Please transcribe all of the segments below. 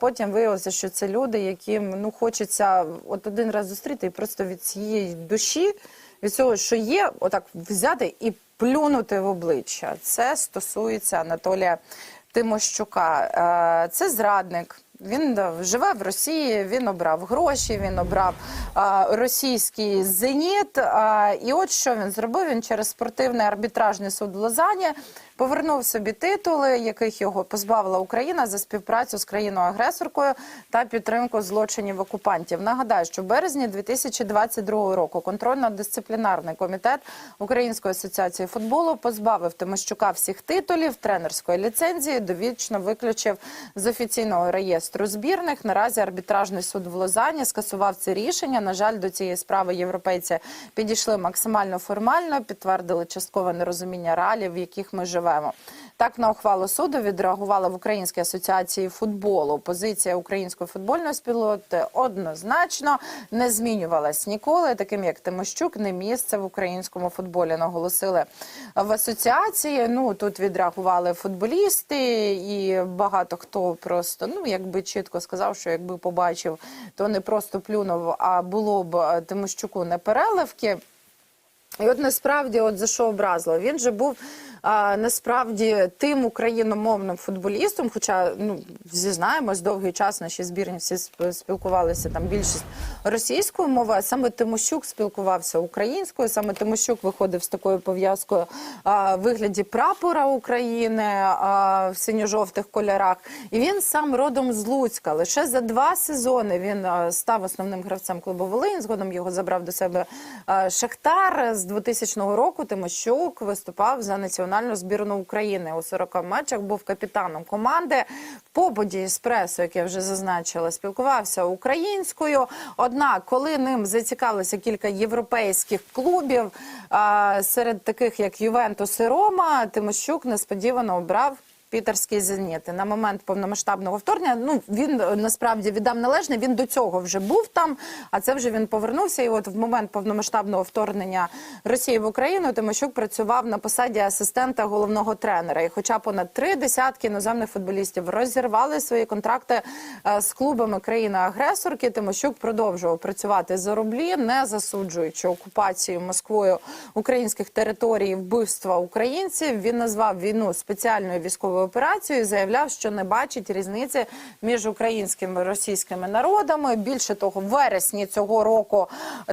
потім виявилося, що це люди, яким ну хочеться от один раз зустріти і просто від цієї душі, від цього, що є, отак взяти і плюнути в обличчя. Це стосується Анатолія Тимощука. Е, Це зрадник. Він живе в Росії, він обрав гроші, він обрав а, російський зеніт. А, і от що він зробив? Він через спортивний арбітражний суд в Лозані повернув собі титули, яких його позбавила Україна за співпрацю з країною-агресоркою та підтримку злочинів окупантів. Нагадаю, що в березні 2022 року контрольно-дисциплінарний комітет Української асоціації футболу позбавив Тимощука всіх титулів, тренерської ліцензії, довічно виключив з офіційного реєстру збірних. Наразі арбітражний суд в Лозані скасував це рішення. На жаль, до цієї справи європейці підійшли максимально формально, підтвердили часткове нерозуміння реалів, в яких ми живемо. Так на ухвалу суду відреагувала в Українській асоціації футболу. Позиція української футбольної спілоти однозначно не змінювалась ніколи. Таким як Тимощук, не місце в українському футболі. Наголосили в асоціації. Ну тут відреагували футболісти, і багато хто просто ну якби чітко сказав, що якби побачив, то не просто плюнув, а було б е, Тимощуку непереливки. І от насправді, от за що образило, він же був а, насправді тим україномовним футболістом. Хоча ну зізнаємось, довгий час наші збірні всі спілкувалися там більшість російською мовою. Саме Тимощук спілкувався українською. Саме Тимощук виходив з такою пов'язкою в вигляді прапора України а, в синьо-жовтих кольорах. І він сам родом з Луцька. Лише за два сезони він а, став основним гравцем клубу Волинь. Згодом його забрав до себе а, Шахтар. З 2000 року Тимощук виступав за національну збірну України. У 40 матчах був капітаном команди. В побуді з пресою, як я вже зазначила, спілкувався українською. Однак, коли ним зацікавилося кілька європейських клубів, серед таких як Ювентус і Рома, Тимощук несподівано обрав. Пітерський зеніт. На момент повномасштабного вторгнення. Ну він е, насправді віддав належне. Він до цього вже був там, а це вже він повернувся. І от в момент повномасштабного вторгнення Росії в Україну Тимощук працював на посаді асистента головного тренера. І, хоча понад три десятки іноземних футболістів розірвали свої контракти е, з клубами країни-агресорки, Тимощук продовжував працювати за рублі, не засуджуючи окупацію Москвою українських територій, вбивства українців. Він назвав війну спеціальною військовою операцією. і Заявляв, що не бачить різниці між українськими і російськими народами. Більше того, в вересні цього року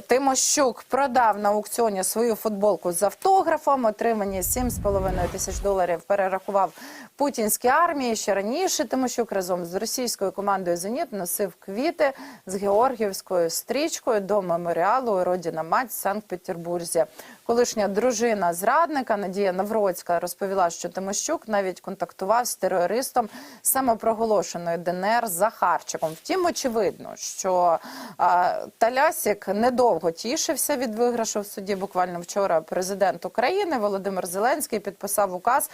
Тимощук продав на аукціоні свою футболку з автографом. Отримані 7,5 тисяч доларів перерахував путінській армії. Ще раніше Тимощук разом з російською командою Зеніт носив квіти з георгіївською стрічкою до меморіалу Родіна мать в Санкт-Петербурзі. Колишня дружина зрадника Надія Навроцька розповіла, що Тимощук навіть контактував з терористом самопроголошеної ДНР Захарчиком. Втім, очевидно, що а, Талясік недовго тішився від виграшу в суді. Буквально вчора президент України Володимир Зеленський підписав указ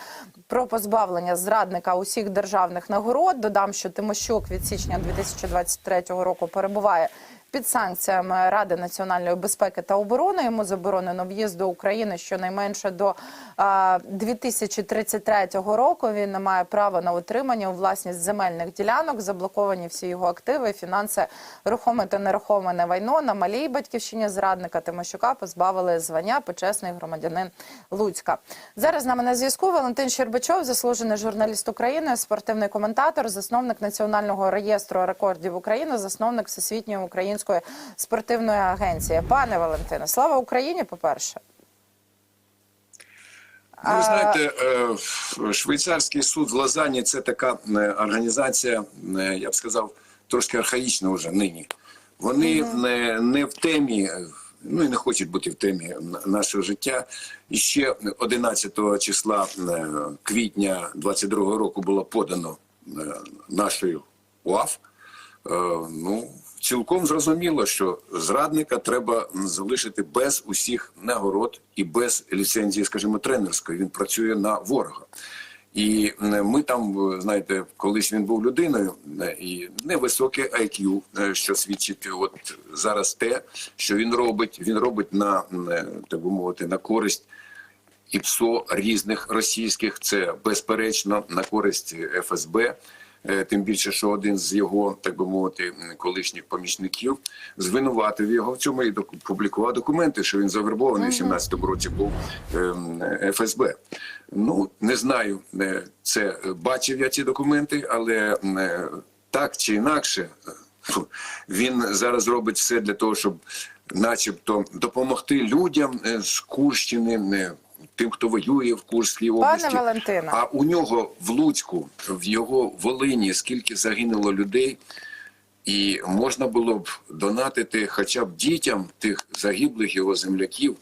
про позбавлення зрадника усіх державних нагород. Додам, що Тимощук від січня 2023 року перебуває під санкціями Ради національної безпеки та оборони. Йому заборонено в'їзд до України щонайменше до а, 2033 року. Він не має права на отримання у власність земельних ділянок. Заблоковані всі його активи, фінанси, рухоме та нерухоме майно на малій батьківщині зрадника Тимощука позбавили звання почесний громадянин Луцька. Зараз з нами на зв'язку Валентин Щербачов, заслужений журналіст України, спортивний коментатор, засновник національного реєстру рекордів України, засновник всесвітньої української спортивної агенції. Пане Валентине, слава Україні! По перше. Ну, ви знаєте, е, швейцарський суд в Лозанні це така е, організація, е, я б сказав, трошки архаїчна вже нині. Вони не, не в темі, ну і не хочуть бути в темі нашого життя. І ще 11 числа квітня 22 року було подано нашою УАФ. Ну, цілком зрозуміло, що зрадника треба залишити без усіх нагород і без ліцензії, скажімо, тренерської. Він працює на ворога. І ми там, е, знаєте, колись він був людиною, е, і невисоке IQ, е, що свідчить от зараз те, що він робить. Він робить на так би мовити на користь і ПСО різних російських. Це безперечно на користь ФСБ. Е, Тим більше, що один з його, так би мовити, колишніх помічників звинуватив його в цьому і публікував документи, що він завербований в 17-му році був ем, ФСБ. Ну не знаю, е, це е, бачив я ці документи, але так чи інакше, він зараз робить все для того, щоб, начебто, допомогти людям з Курщини. Е, Тим, хто воює в Курській області, Валентине. а у нього в Луцьку, в його Волині, скільки загинуло людей, і можна було б донатити хоча б дітям тих загиблих його земляків.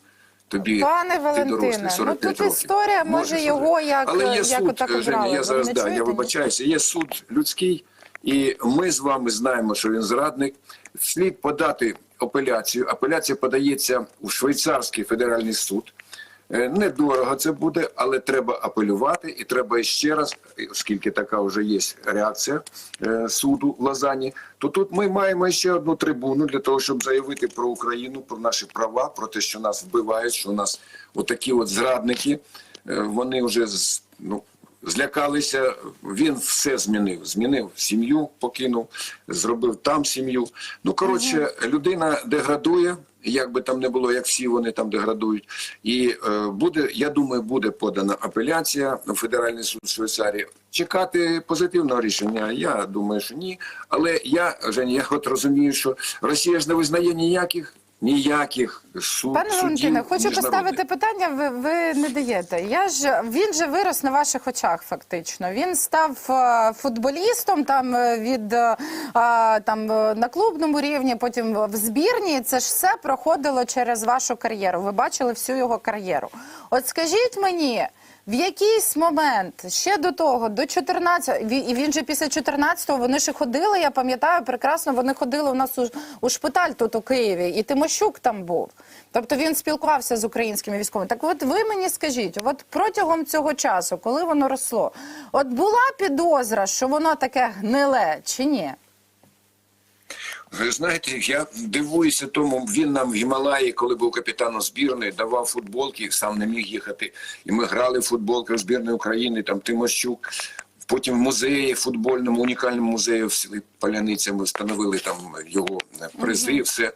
Тобі Пане ти Валентине, ну тут років. історія, може, Можеш його як- Але є як суд, отак Женя, я зараз да, я вибачаюся. Є суд людський, і ми з вами знаємо, що він зрадник. Слід подати апеляцію. Апеляція подається у швейцарський федеральний суд. Е, Недорого це буде, але треба апелювати, і треба ще раз, оскільки така вже є реакція е, суду в Лазані. то тут ми маємо ще одну трибуну для того, щоб заявити про Україну, про наші права, про те, що нас вбивають, що у нас отакі от зрадники. е, Вони вже ну, злякалися. Він все змінив. Змінив сім'ю, покинув, зробив там сім'ю. Ну коротше, людина деградує. Як би там не було, як всі вони там деградують, і е, буде, я думаю, буде подана апеляція в Федеральний суд Швейцарії. Чекати позитивного рішення, я думаю, що ні. Але я Женя, я от розумію, що Росія ж не визнає ніяких ніяких суд, Пане судів Валентине, хочу поставити питання. Ви, ви не даєте. Я ж він же вирос на ваших очах. Фактично, він став е, футболістом там е, від е, там на клубному рівні, потім в збірні. Це ж все проходило через вашу кар'єру. Ви бачили всю його кар'єру. От скажіть мені. В якийсь момент ще до того, до 14, ві- і він же після 14-го, вони ще ходили, я пам'ятаю прекрасно, вони ходили у нас у, у шпиталь тут у Києві, і Тимощук там був. Тобто він спілкувався з українськими військовими. Так от ви мені скажіть, от протягом цього часу, коли воно росло, от була підозра, що воно таке гниле чи ні? Ви знаєте, я дивуюся тому, він нам в Гімалаї, коли був капітаном збірної, давав футболки, сам не міг їхати. І ми грали в футболки в збірної України, там Тимощук. Потім в музеї, футбольному, унікальному музеї в селі Паляниця ми встановили там його призи, все.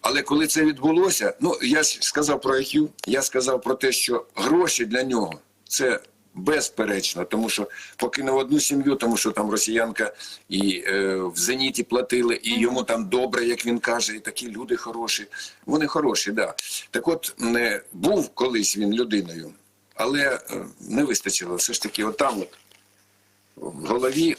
Але коли це відбулося, ну я ж сказав про IQ, я сказав про те, що гроші для нього це безперечно, тому що покинув одну сім'ю, тому що там росіянка і е, в зеніті платили, і йому там добре, як він каже, і такі люди хороші. Вони хороші, да. Так от не був колись він людиною, але е, не вистачило. Все ж таки, отам от в голові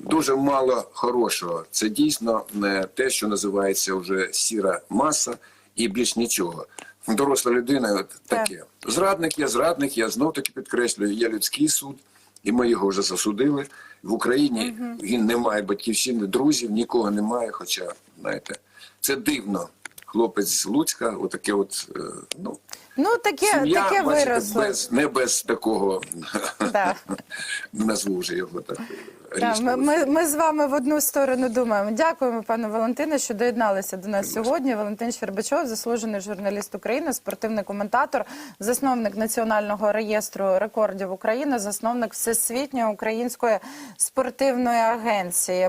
дуже мало хорошого. Це дійсно не те, що називається вже сіра маса, і більш нічого. Доросла людина, от таке. Зрадник є зрадник, я знов таки підкреслюю, є людський суд, і ми його вже засудили. В Україні він не має батьківщини, друзів, нікого немає. Хоча, знаєте, це дивно. Хлопець з Луцька, отаке от, е, ну, Ну таке, сім'я, таке бачите, виросло. без, не без такого, Да. назву вже його так. Так, ми, ми, ми з вами в одну сторону думаємо. Дякуємо, пане Валентине, що доєдналися до нас сьогодні. Валентин Щербачов, заслужений журналіст України, спортивний коментатор, засновник Національного реєстру рекордів України, засновник Всесвітньої української спортивної агенції.